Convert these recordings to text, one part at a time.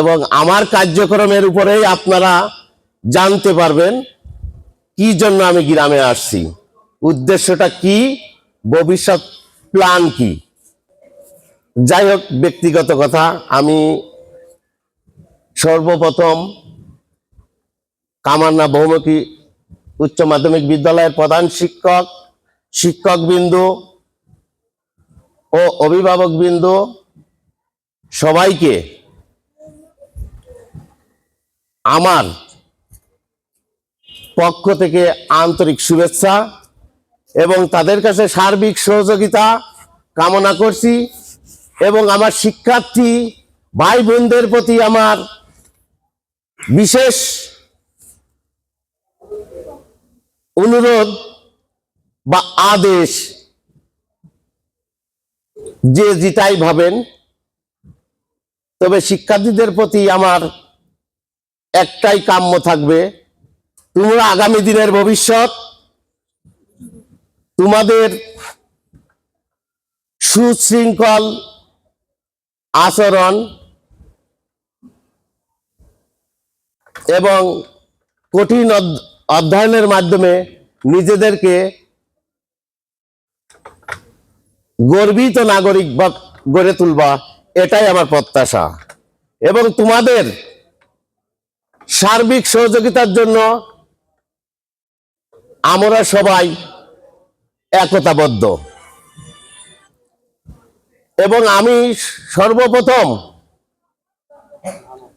এবং আমার কার্যক্রমের উপরেই আপনারা জানতে পারবেন কি জন্য আমি গ্রামে আসছি। উদ্দেশ্যটা কি? ভবিষ্যৎ প্ল্যান কি? যাই হোক, ব্যক্তিগত কথা, আমি সর্বপ্রথম কামান্না বহুমুখী উচ্চ মাধ্যমিক বিদ্যালয়ের প্রধান শিক্ষক শিক্ষক বিন্দু ও অভিভাবক বিন্দু সবাইকে আমার পক্ষ থেকে আন্তরিক শুভেচ্ছা এবং তাদের কাছে সার্বিক সহযোগিতা কামনা করছি এবং আমার শিক্ষার্থী ভাই বোনদের প্রতি আমার বিশেষ অনুরোধ বা আদেশ যে জিতাই ভাবেন, তবে শিক্ষার্থীদের প্রতি আমার একটাই কাম্য থাকবে। তোমরা আগামী দিনের ভবিষ্যৎ, তোমাদের সুশৃঙ্খল আচরণ এবং কঠিন অধ্যয়নের মাধ্যমে নিজেদেরকে গর্বিত নাগরিক বা গড়ে তুলবা, এটাই আমার প্রত্যাশা। এবং তোমাদের সার্বিক সহযোগিতার জন্য আমরা সবাই একতাবদ্ধ। এবং আমি সর্বপ্রথম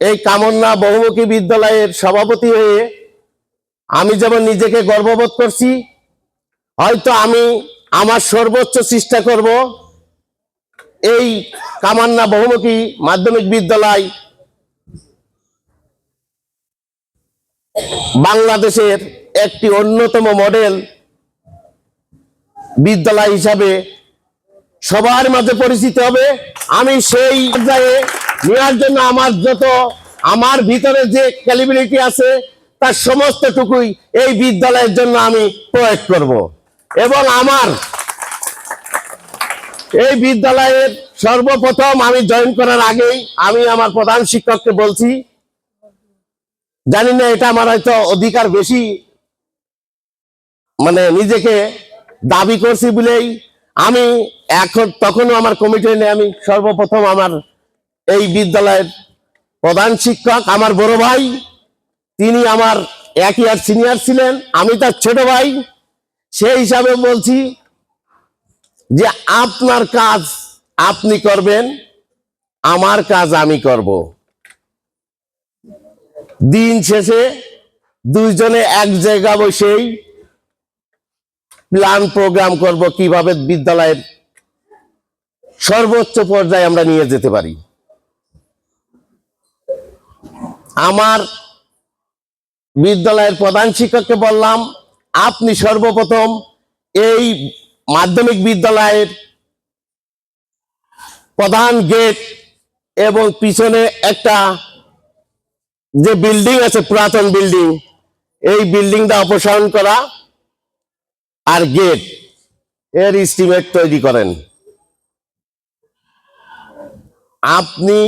এই কামন্না বহুমুখী বিদ্যালয়ের সভাপতি হয়ে আমি যেমন নিজেকে গর্ববোধ করছি, হয়তো আমি আমার সর্বোচ্চ চেষ্টা করব এই কামান্না বহুমুখী মাধ্যমিক বিদ্যালয় বাংলাদেশের একটি অন্যতম মডেল বিদ্যালয় হিসাবে সবার মাঝে পরিচিত হবে। আমি সেই পর্যায়ে নেওয়ার জন্য আমার যত, আমার ভিতরে যে ক্যালিবিলিটি আছে, তার সমস্তটুকুই এই বিদ্যালয়ের জন্য আমি প্রয়োগ করব। এবং আমার এই বিদ্যালয়ের সর্বপ্রথম আমি জয়েন করার আগেই আমি আমার প্রধান শিক্ষককে বলছি জানি না, এটা আমার হয়তো অধিকার বেশি। মানে নিজেকে দাবি করছি বলেই আমি এখন তখনও আমার কমিটি নিয়ে আমি সর্বপ্রথম আমার এই বিদ্যালয়ের প্রধান শিক্ষক, আমার বড় ভাই, তিনি আমার এক ইয়ার সিনিয়র ছিলেন, আমি তার ছোট ভাই। সেই হিসাবে বলছি যে আপনার কাজ আপনি করবেন, আমার কাজ আমি করব। দিন শেষে দুইজনে এক জায়গা বসেই প্ল্যান প্রোগ্রাম করব কীভাবে বিদ্যালয়ের সর্বোচ্চ পর্যায়ে আমরা নিয়ে যেতে পারি। আমার বিদ্যালয়ের প্রধান শিক্ষককে বললাম, আপনি সর্বপ্রথম এই মাধ্যমিক বিদ্যালয়ের প্রধান গেট এবং পিছনে একটা যে বিল্ডিং আছে, পুরাতন বিল্ডিং এই বিল্ডিংটা অপসারণ করা আর গেটের এস্টিমেট তৈরি করেন। আপনি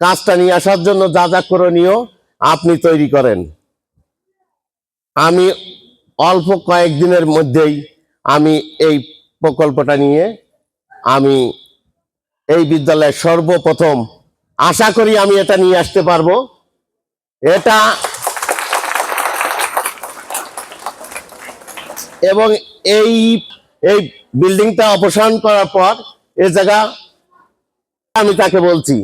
কাজটা নিয়ে আসার জন্য যা যা করণীয় আপনি তৈরি করেন। আমি অল্প কয়েকদিনের মধ্যেই আমি এই প্রকল্পটা নিয়ে আমি এই বিদ্যালয়ে সর্বপ্রথম আশা করি আমি এটা নিয়ে আসতে পারব। এটা এবং এই এই বিল্ডিংটা অপসারণ করার পর এ জায়গা আমি তাকে বলছি,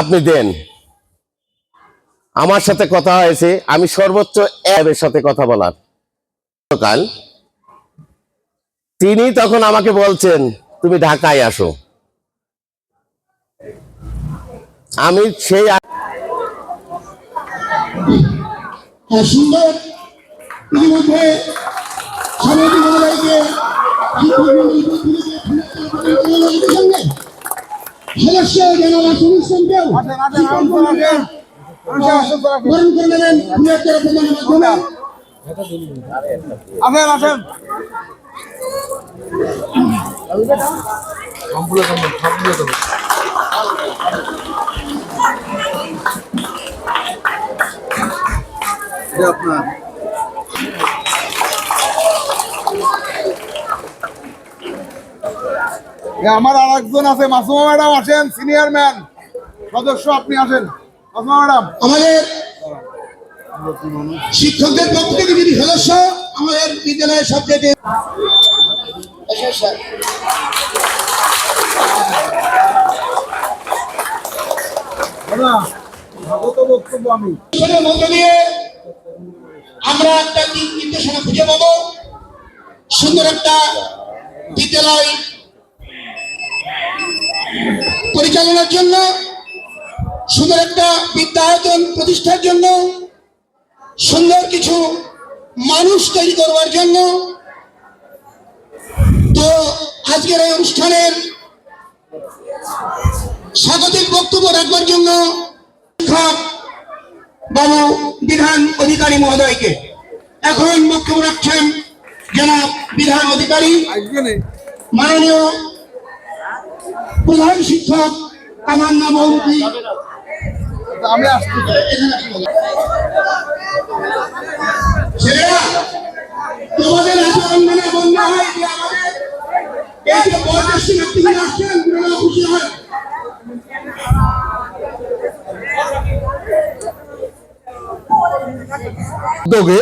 আপনি দেন। আমার সাথে কথা হয়েছে, আমি সর্বোচ্চ অ্যাবের সাথে কথা বলার। কাল তিনি তখন আমাকে বলছেন, তুমি ঢাকায় আসো। আমি সেই সুন্দর ইতিমধ্যে সভাপতি মহোদয়কে সদস্য জেনারেল সুনীল বরণ করে নেবেন। বৃহত্তর প্রদানের মাধ্যমে। আসেন আপনার। আমার আর একজন আছে মাসুমা ম্যাডাম আসেন সিনিয়র ম্যান সদস্য আপনি আসেন। মাসুমা ম্যাডাম। আমাদের শিক্ষকদের পক্ষ থেকে যিনি সদস্য আমাদের বিদ্যালয়ের সবচেয়ে দাদা স্বাগত বক্তব্য আমি অনুষ্ঠানের মধ্য দিয়ে আমরা একটা নির্দেশনা খুঁজে পাবো। সুন্দর একটা বিদ্যালয় পরিচালনার জন্য, সুন্দর একটা বিদ্যায়তন প্রতিষ্ঠার জন্য, সুন্দর কিছু মানুষ তৈরি করবার জন্য। তো আজকের এই অনুষ্ঠানের স্বাগতিক বক্তব্য রাখবার জন্য শিক্ষক বাবু বিধান অধিকারী মহোদয়কে। এখন বক্তব্য রাখছেন জনাব বিধান অধিকারী। মাননীয় প্রধান শিক্ষক কামান্না মহমুদী আমি আসছি। ছেলেরা তোমাদের এত অঙ্গনে বন্ধ হয় আমাদের এই যে বয়োজ্যেষ্ঠ ব্যক্তিগুলো আসছেন খুশি হয় উদ্যোগে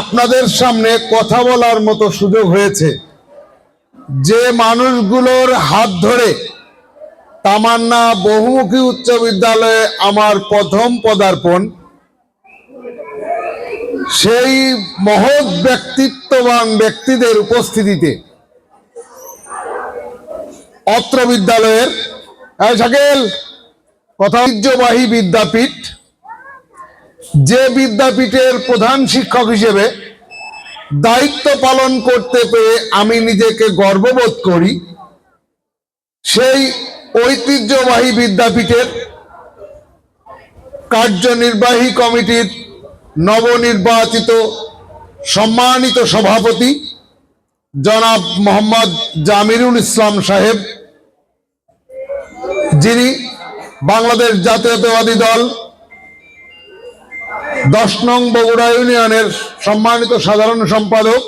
আপনাদের সামনে কথা বলার মতো সুযোগ হয়েছে। যে মানুষগুলোর হাত ধরে তামান্না বহুমুখী উচ্চ বিদ্যালয়ে আমার প্রথম পদার্পণ, সেই মহৎ ব্যক্তিত্ববান ব্যক্তিদের উপস্থিতিতে অত্র বিদ্যালয়ের কথা ঐতিহ্যবাহী বিদ্যাপীঠ যে বিদ্যাপীঠের প্রধান শিক্ষক হিসেবে দায়িত্ব পালন করতে পেরে আমি নিজেকে গর্ববোধ করি, সেই ঐতিহ্যবাহী বিদ্যাপীঠের কার্যনির্বাহী কমিটির নবনির্বাচিত সম্মানিত সভাপতি জনাব মোহাম্মদ জামিরুল ইসলাম সাহেব, যিনি বাংলাদেশ জাতীয়তাবাদী দল দশ নং বগুড়া ইউনিয়নের সম্মানিত সাধারণ সম্পাদক,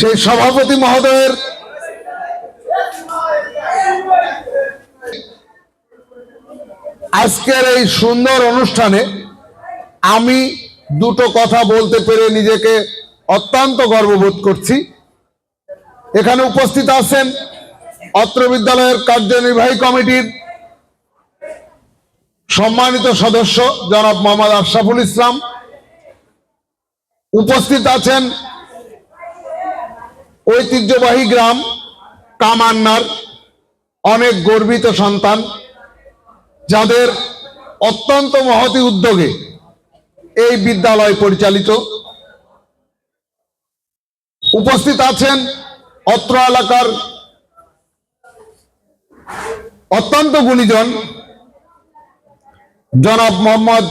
সেই সভাপতি মহোদয়ের আজকের এই সুন্দর অনুষ্ঠানে আমি দুটো কথা বলতে পেরে নিজেকে অত্যন্ত গর্ববোধ করছি। এখানে উপস্থিত আছেন অত্র বিদ্যালয়ের কার্যনির্বাহী কমিটির সম্মানিত সদস্য জনাব মোহাম্মদ আশরাফুল ইসলাম, উপস্থিত আছেন ঐতিহ্যবাহী গ্রাম কামান্নার অনেক গর্বিত সন্তান, যাদের অত্যন্ত মহতি উদ্যোগে এই বিদ্যালয় পরিচালিত। উপস্থিত আছেন অত্র এলাকার অত্যন্ত গুণীজন জনাব মোহাম্মদ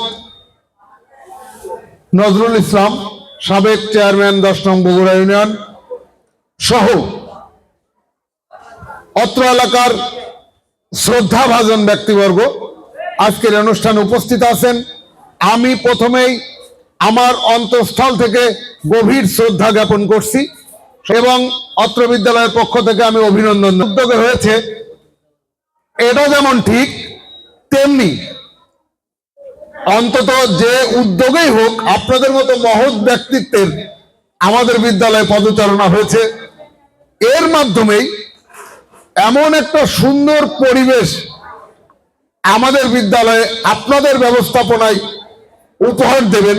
নজরুল ইসলাম, সাবেক চেয়ারম্যান দশ নং বগুড়া ইউনিয়ন সহ অত্র এলাকার শ্রদ্ধাভাজন ব্যক্তিবর্গ। আজকের অনুষ্ঠানে উপস্থিত আছেন। আমি প্রথমেই আমার অন্তঃস্থল থেকে গভীর শ্রদ্ধা জ্ঞাপন করছি এবং অত্র বিদ্যালয়ের পক্ষ থেকে আমি অভিনন্দন। উদ্যোগে হয়েছে, এটা যেমন ঠিক, তেমনি অন্তত যে উদ্যোগেই হোক, আপনাদের মতো মহৎ ব্যক্তিত্বের আমাদের বিদ্যালয়ে পদচারণা হয়েছে। এর মাধ্যমেই এমন একটা সুন্দর পরিবেশ আমাদের বিদ্যালয়ে আপনাদের ব্যবস্থাপনায় উপহার দেবেন,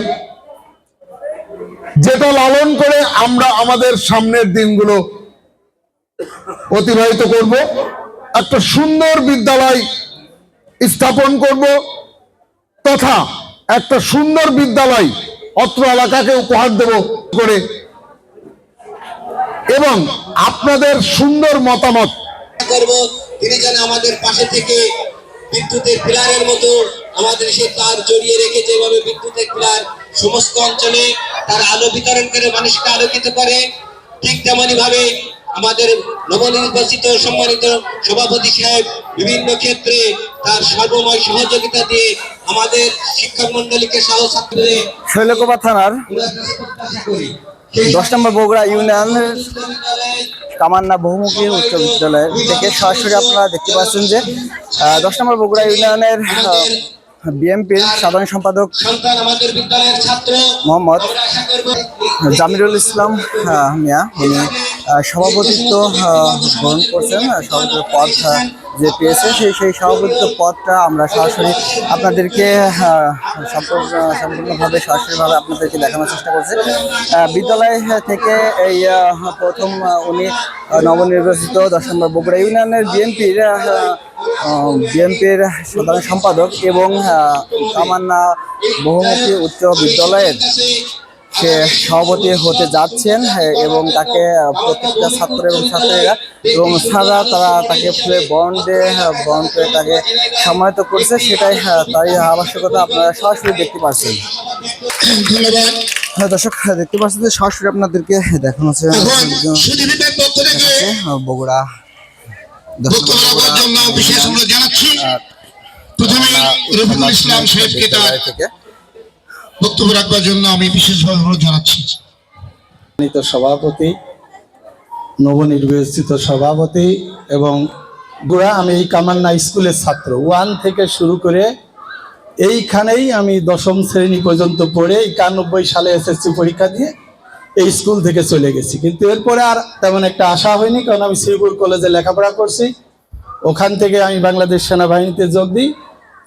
যেটা লালন করে আমরা আমাদের সামনের দিনগুলো অতিবাহিত করব, একটা সুন্দর বিদ্যালয় স্থাপন করব তথা একটা সুন্দর বিদ্যালয় অত্র এলাকাকে উপহার দেব করে। এবং আপনাদের সুন্দর মতামত। করব তিনি যেন আমাদের পাশে থেকে বিদ্যুতের পিলারের মতো আমাদের সে তার জড়িয়ে রেখে যেভাবে বিদ্যুতের পিলার সমস্ত অঞ্চলে তার আলো বিতরণ করে মানুষকে আলোকিত করে, ঠিক তেমনি ভাবে আমাদের নবনির্বাচিত সম্মানিত সভাপতি সাহেব বিভিন্ন ক্ষেত্রে তার সর্বময় সহযোগিতা দিয়ে আমাদের শিক্ষক মন্ডলীকে সহ ছাত্রদের শৈলকুপা থানার দশ নম্বর বগুড়া ইউনিয়নের কামান্না বহুমুখী উচ্চ বিদ্যালয় থেকে সরাসরি আপনারা দেখতে পাচ্ছেন যে দশ নম্বর বগুড়া ইউনিয়নের বিএমপির সাধারণ সম্পাদক মোহাম্মদ জামিরুল ইসলাম মিয়া উনি সভাপতিত্ব গ্রহণ করছেন আহ, সভাপতিত্ব পদ যে পেয়েছে সেই সেই সভাপতিত্ব পদটা আমরা সরাসরি আপনাদেরকে সম্পূর্ণভাবে সরাসরিভাবে আপনাদেরকে দেখানোর চেষ্টা করছি। বিদ্যালয় থেকে এই প্রথম উনি নবনির্বাচিত দশ বগুড়া ইউনিয়নের বিএনপির বিএনপির সাধারণ সম্পাদক এবং তামান্না বহুমুখী উচ্চ বিদ্যালয়ের সে সভাপতি হতে যাচ্ছেন হ্যাঁ, এবং তাকে প্রত্যেকটা ছাত্র এবং ছাত্রীরা এবং সারা তারা তাকে ফুলে বন্ডে বন্ড করে তাকে সম্মানিত করছে সেটাই হ্যাঁ, তারই আবশ্যকতা আপনারা সরাসরি দেখতে পাচ্ছেন। হ্যাঁ দর্শক হ্যাঁ, দেখতে পাচ্ছেন যে সরাসরি আপনাদেরকে দেখানো হচ্ছে বগুড়া বগুড়া থেকে। বক্তব্য রাখবার জন্য আমি বিশেষভাবে অনুরোধ জানাচ্ছি। সভাপতি, নবনির্বাচিত সভাপতি এবং গোড়া, আমি এই কামান্না স্কুলের ছাত্র। ওয়ান থেকে শুরু করে এইখানেই আমি দশম শ্রেণি পর্যন্ত পড়ে একানব্বই সালে এসএসসি পরীক্ষা দিয়ে এই স্কুল থেকে চলে গেছি। কিন্তু এরপরে আর তেমন একটা আশা হয়নি, কারণ আমি শ্রীপুর কলেজে লেখাপড়া করছি। ওখান থেকে আমি বাংলাদেশ সেনাবাহিনীতে যোগ দিই।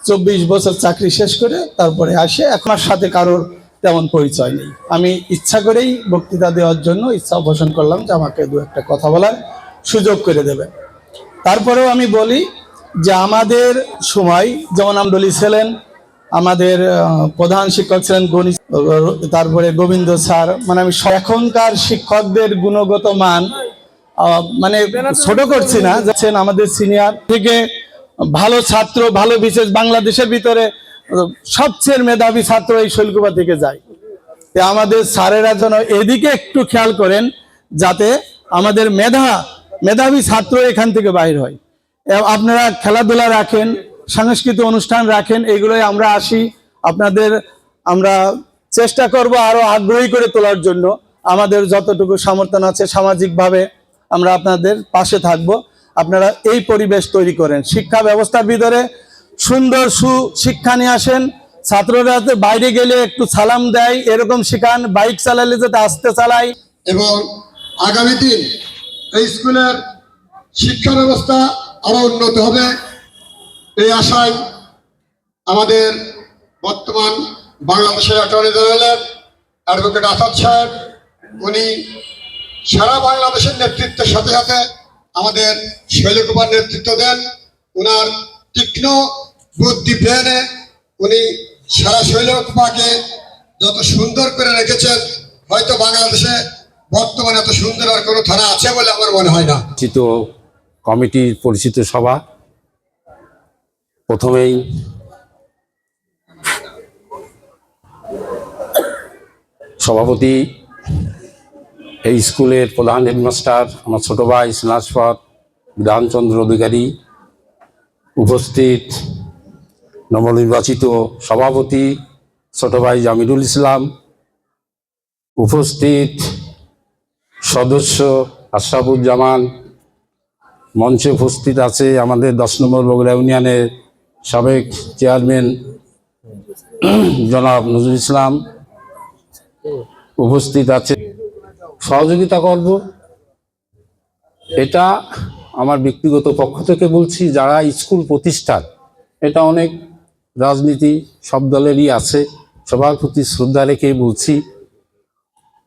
চব্বিশ বছর চাকরি শেষ করে তারপরে আসে। এখন আর সাথে কারোর তেমন পরিচয় নেই। আমি ইচ্ছা করেই বক্তৃতা দেওয়ার জন্য ইচ্ছা পোষণ করলাম যে আমাকে দু একটা কথা বলার সুযোগ করে দেবে তারপরেও আমি বলি যে আমাদের সময়, যেমন আমদলি ছিলেন আমাদের প্রধান শিক্ষক ছিলেন গণিত তারপরে গোবিন্দ স্যার মানে আমি এখনকার শিক্ষকদের গুণগত মান মানে ছোট করছি না যাচ্ছেন আমাদের সিনিয়র থেকে ভালো ছাত্র, ভালো বিশেষ বাংলাদেশের ভিতরে সবচেয়ে মেধাবী ছাত্র এই শৈলকুপা থেকে যায়। আমাদের স্যারেরা যেন এদিকে একটু খেয়াল করেন যাতে আমাদের মেধা, মেধাবী ছাত্র এখান থেকে বাইর হয়। আপনারা খেলাধুলা রাখেন, সাংস্কৃতিক অনুষ্ঠান রাখেন, এগুলোই আমরা আসি। আপনাদের আমরা চেষ্টা করব আরও আগ্রহী করে তোলার জন্য। আমাদের যতটুকু সমর্থন আছে সামাজিকভাবে আমরা আপনাদের পাশে থাকব। আপনারা এই পরিবেশ তৈরি করেন। শিক্ষা ব্যবস্থার ভিতরে সুন্দর সুশিক্ষা নিয়ে আসেন। ছাত্ররা বাইরে গেলে একটু সালাম দেয়, এরকম শিখান, বাইক চালালে যাতে আস্তে চালায়। এবং আগামী দিন এই স্কুলের শিক্ষা ব্যবস্থা আরও উন্নত হবে। এই আশায় আমাদের বর্তমান বাংলাদেশের অ্যাটর্নি জেনারেলের অ্যাডভোকেট আসাদ সাহেব, উনি সারা বাংলাদেশের নেতৃত্বের সাথে সাথে আমাদের শৈলকুমার নেতৃত্ব দেন। ওনার তীক্ষ্ণ বুদ্ধি ব্রেনে উনি সারা শৈলকুমাকে যত সুন্দর করে রেখেছেন, হয়তো বাংলাদেশে বর্তমানে এত সুন্দর আর কোনো থানা আছে বলে আমার মনে হয় না। পরিচিত কমিটির পরিচিত সভা, প্রথমেই সভাপতি এই স্কুলের প্রধান হেডমাস্টার আমার ছোট ভাই স্নাসপদ বিধানচন্দ্র অধিকারী, উপস্থিত নবনির্বাচিত সভাপতি ছোট ভাই জামিরুল ইসলাম, উপস্থিত সদস্য আশরাফুজ্জামান, মঞ্চে উপস্থিত আছে আমাদের দশ নম্বর বগুড়া ইউনিয়নের সাবেক চেয়ারম্যান জনাব নজরুল ইসলাম, উপস্থিত আছে সহযোগিতা করব। এটা আমার ব্যক্তিগত পক্ষ থেকে বলছি, যারা স্কুল প্রতিষ্ঠান, এটা অনেক রাজনীতি সব দলেরই আছে, সবার প্রতি শ্রদ্ধা রেখে বলছি।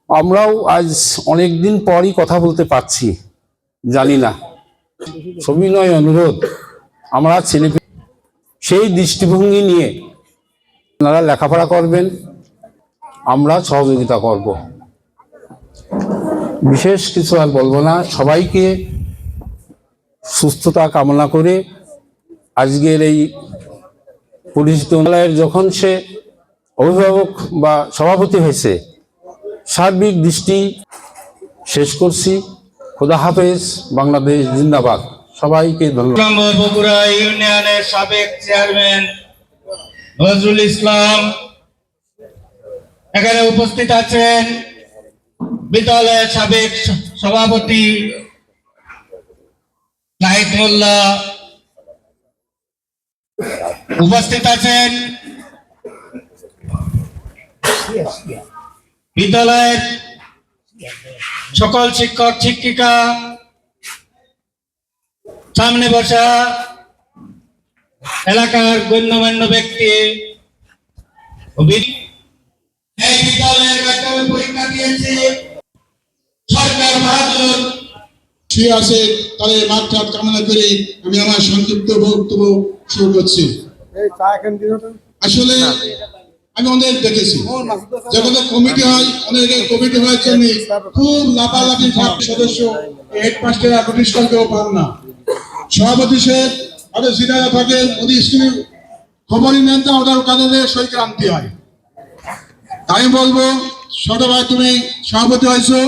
আমরাও আজ অনেক দিন পরই কথা বলতে পারছি, জানি না। সবিনয় অনুরোধ, আমরা ছেলে সেই দৃষ্টিভঙ্গি নিয়ে আপনারা লেখাপড়া করবেন, আমরা সহযোগিতা করব। বিশেষ কিছু আর বলব না। সবাইকে সুস্থতা কামনা করে আজকের এই পরিচিত বিদ্যালয়ের যখন সে অভিভাবক বা সভাপতি হয়েছে, সার্বিক দৃষ্টি শেষ করছি। খুদা হাফেজ, বাংলাদেশ জিন্দাবাদ। সবাইকে ধন্যবাদ। বগুড়া ইউনিয়নের সাবেক চেয়ারম্যান নজরুল ইসলাম। এখানে উপস্থিত আছেন বিদ্যালয়ের সাবেক সভাপতি মোল্লা উপস্থিত আছেন। বিদ্যালয়ের সকল শিক্ষক, শিক্ষিকা, সামনে বসা এলাকার গণ্যমান্য ব্যক্তি এই বিদ্যালয়ের মাধ্যমে পরীক্ষা দিয়েছে। সরকার বাহাদুর শুয়ে আছে তাদের মাত্রা কামনা করে আমি আমার সংক্ষিপ্ত বক্তব্য শুরু করছি। আসলে আমি অনেক দেখেছি। যখন কমিটি হয় অনেক কমিটি হওয়ার জন্য খুব লাফালাফি সদস্য পান না। সভাপতি সাহেব আমাদের সিনিয়র থাকে উনি স্কুলে খবরই নেন না ওটার কারণে সই ক্রান্তি হয়। আমি বলব ছোট ভাই তুমি সভাপতি হয়েছো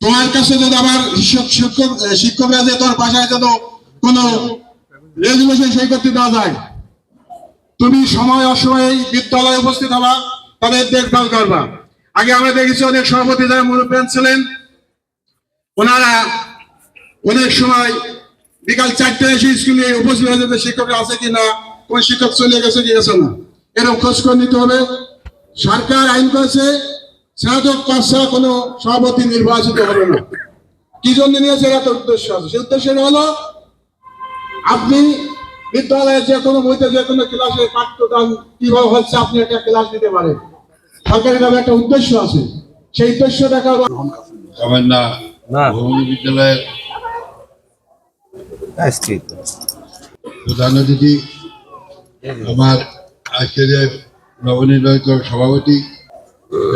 তোমার কাছে যদি আমার শিক্ষক শিক্ষকরা যে তোমার বাসায় যেন কোনো রেজুলেশন সই করতে দেওয়া যায়, তুমি সময় অসময়ে বিদ্যালয়ে উপস্থিত হবা তাদের দেখভাল করবা। আগে আমরা দেখেছি অনেক সভাপতি যারা মুরব্বী ছিলেন, ওনারা অনেক সময় বিকাল চারটে এসে স্কুলে উপস্থিত হয়ে যেতে শিক্ষকরা আছে কি না, কোন শিক্ষক চলে গেছে কি গেছে না, এরকম খোঁজ করে নিতে হবে। সরকার আইন করেছে স্নাতক পাশ ছাড়া কোনো সভাপতি নির্বাচিত হবে না। কি জন্য নিয়েছে একটা উদ্দেশ্য আছে? সেই উদ্দেশ্য হলো আপনি বিদ্যালয়ে যে কোনো বইতে যে কোনো ক্লাসে পাঠ্যদান কীভাবে হচ্ছে আপনি একটা ক্লাস দিতে পারেন। সরকারি ভাবে একটা উদ্দেশ্য আছে। সেই উদ্দেশ্য দেখা আমার না। ভৌমিক বিদ্যালয়ের প্রধান অতিথি আমার আজকের যে নবনির্বাচিত সভাপতি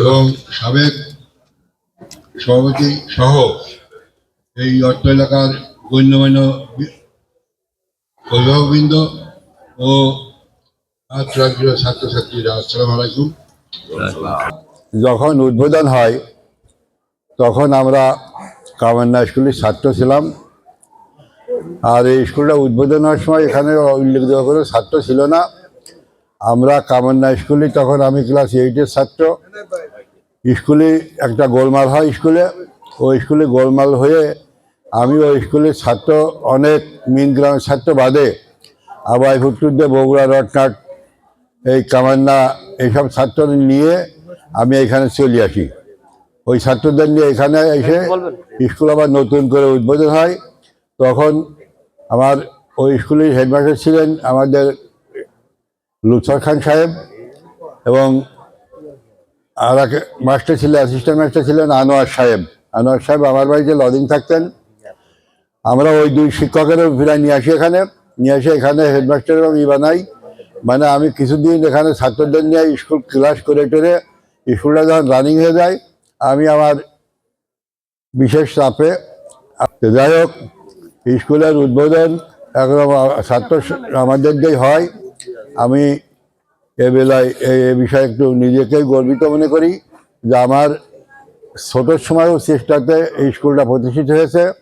এবং সাবেক সভাপতি সহ এই অর্থ এলাকার গণ্যমান্য অভিভাবকবৃন্দ ও ছাত্র ছাত্রছাত্রীরা আসসালামু আলাইকুম। যখন উদ্বোধন হয়, তখন আমরা কামান্না স্কুলের ছাত্র ছিলাম। আর এই স্কুলটা উদ্বোধন হওয়ার সময় এখানে উল্লেখযোগ্য করে ছাত্র ছিল না। আমরা কামান্না স্কুলে, তখন আমি ক্লাস এইটের ছাত্র। স্কুলে একটা গোলমাল হয় স্কুলে। ওই স্কুলে গোলমাল হয়ে আমি ওই স্কুলের ছাত্র, অনেক মিন গ্রামের ছাত্র বাদে। আবার ফুটুদ্দে বগুড়া, রটনাট, এই কামান্না এইসব ছাত্র নিয়ে আমি এখানে চলে আসি। ওই ছাত্রদের নিয়ে এখানে এসে স্কুল আবার নতুন করে উদ্বোধন হয়। তখন আমার ওই স্কুলের হেডমাস্টার ছিলেন আমাদের লুৎফর খান সাহেব এবং আর এক মাস্টার ছিলেন অ্যাসিস্ট্যান্ট মাস্টার ছিলেন আনোয়ার সাহেব। আনোয়ার সাহেব আমার বাড়িতে লদিং থাকতেন। আমরা ওই দুই শিক্ষকেরও ফিরাই নিয়ে আসি এখানে। নিয়ে এসে এখানে হেডমাস্টার এবং ই বানাই। মানে আমি কিছুদিন এখানে ছাত্রদের নিয়ে স্কুল ক্লাস করে টেরে স্কুলটা যখন রানিং হয়ে যায়, আমি আমার বিশেষ চাপে যাই হোক, স্কুলের উদ্বোধন একদম ছাত্র আমাদের যে হয়। আমি এ বেলায় এ- বিষয়ে একটু নিজেকেই গর্বিত মনে করি যে আমার ছোটোর সময়ও চেষ্টাতে এই স্কুলটা প্রতিষ্ঠিত হয়েছে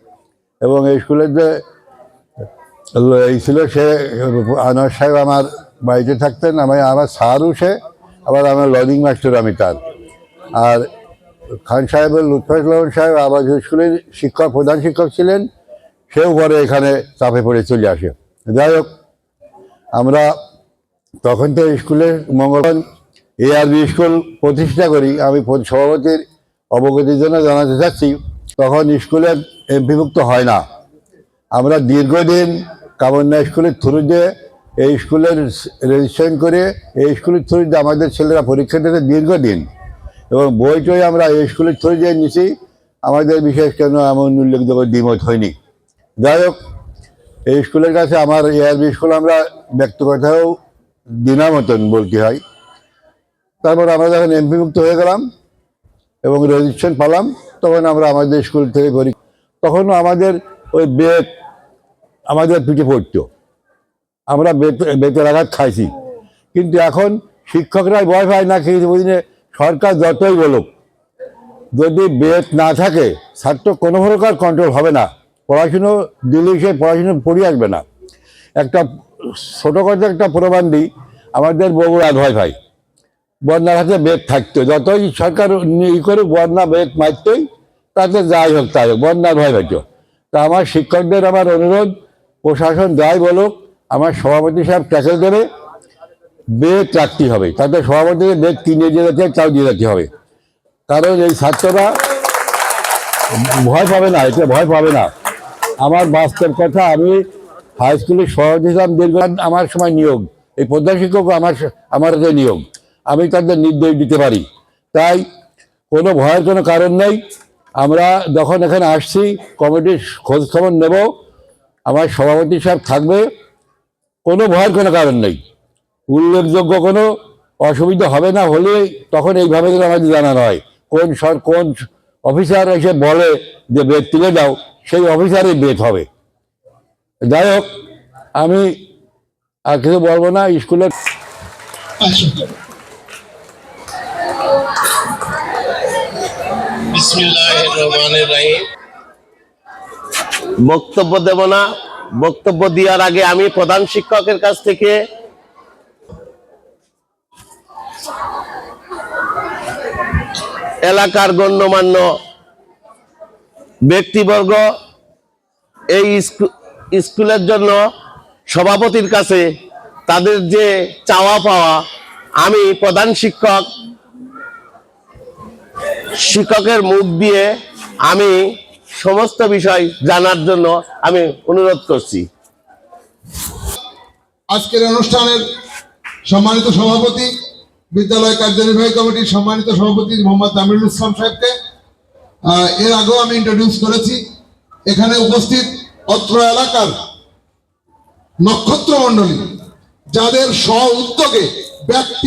এবং এই স্কুলের যে এই ছিল সে আনোয়ার সাহেব আমার বাড়িতে থাকতেন, আমি আমার স্যারও সে, আবার আমার লর্নিং মাস্টার আমি তার। আর খান সাহেবের লুৎফর সাহেব আবার স্কুলের শিক্ষক, প্রধান শিক্ষক ছিলেন, সেও পরে এখানে চাপে পড়ে চলে আসে। যাই হোক, আমরা তখন তো স্কুলের মঙ্গলবার এআরবি স্কুল প্রতিষ্ঠা করি, আমি সভাপতির অবগতির জন্য জানাতে চাচ্ছি, তখন স্কুলের এমপিভুক্ত হয় না। আমরা দীর্ঘদিন কামন্যা স্কুলের থ্রু দিয়ে এই স্কুলের রেজিস্ট্রেশন করে এই স্কুলের থ্রু দিয়ে আমাদের ছেলেরা পরীক্ষা দিতে দীর্ঘদিন। এবং বই টই আমরা এই স্কুলের থ্রু দিয়ে নিছি আমাদের বিশেষ কেন এমন উল্লেখযোগ্য দ্বিমত হয়নি। যাই হোক, এই স্কুলের কাছে আমার এআরবি স্কুল আমরা ব্যক্তিগতও দিনা মতন বলতে হয়। তারপর আমরা যখন এমপিমুক্ত হয়ে গেলাম এবং রেজিস্ট্রেশন পেলাম, তখন আমরা আমাদের স্কুল থেকে করি তখনও আমাদের ওই বেত আমাদের পিঠে পড়তো। আমরা বেত বেতের আঘাত খাইছি। কিন্তু এখন শিক্ষকরাই ভয় পায় না খেয়েছে বুঝলে সরকার যতই বলুক, যদি বেত না থাকে, ছাত্র কোনো প্রকার কন্ট্রোল হবে না। পড়াশুনো দিলে সে পড়াশুনো পড়ে আসবে না। একটা ছোটো কথা একটা প্রমাণ দিই। আমাদের বগুড়া ভয় ভাই। বন্যার হাতে বেদ থাকতো। যতই সরকার ই করে বন্যা বেদ মারতই, তাতে যাই হোক তাই হোক, বন্যার ভয় পাইতো। তা আমার শিক্ষকদের আমার অনুরোধ, প্রশাসন যাই বলুক, আমার সভাপতি সাহেব ট্যাকেল দেবে বেদ রাখতে হবে। তাতে সভাপতিকে বেদ কিনে দিয়ে যেতে তাও দিয়ে যেতে হবে। কারণ এই ছাত্ররা ভয় পাবে না এটা ভয় পাবে না। আমার বাস্তব কথা, আমি হাই স্কুলের সভাপতি ছিলাম দীর্ঘ আমার সময় নিয়োগ। এই প্রধান শিক্ষক আমার আমার নিয়োগ। আমি তাদের নির্দেশ দিতে পারি। তাই কোনো ভয়ের কোনো কারণ নেই। আমরা যখন এখানে আসছি, কমিটির খোঁজ খবর নেব। আমার সভাপতি সাহেব থাকবে। কোনো ভয়ের কোনো কারণ নেই। উল্লেখযোগ্য কোনো অসুবিধা হবে না হলে তখন এইভাবে করে আমাদের জানানো হয়। কোন সর কোন অফিসার এসে বলে যে বেদ তুলে দাও, সেই অফিসারই বেদ হবে। যাই হোক আমি আর কিছু বলব না স্কুলের বিসমিল্লাহির রহমানির রহিম। বক্তব্য দেব না বক্তব্য দেওয়ার আগে আমি প্রধান শিক্ষকের কাছ থেকে এলাকার গণ্যমান্য ব্যক্তিবর্গ এই স্কু- স্কুলের জন্য সভাপতির কাছে তাদের যে চাওয়া পাওয়া, আমি প্রধান শিক্ষক, শিক্ষকের মুখ দিয়ে আমি সমস্ত বিষয় জানার জন্য আমি অনুরোধ করছি। আজকের অনুষ্ঠানের সম্মানিত সভাপতি, বিদ্যালয় কার্যনির্বাহী কমিটির সম্মানিত সভাপতি মোহাম্মদ আমিরুল ইসলাম সাহেবকে এর আগেও আমি ইন্ট্রোডিউস করেছি। এখানে উপস্থিত অত্র এলাকার নক্ষত্র মণ্ডলী যাদের স্ব উদ্যোগে ব্যক্তি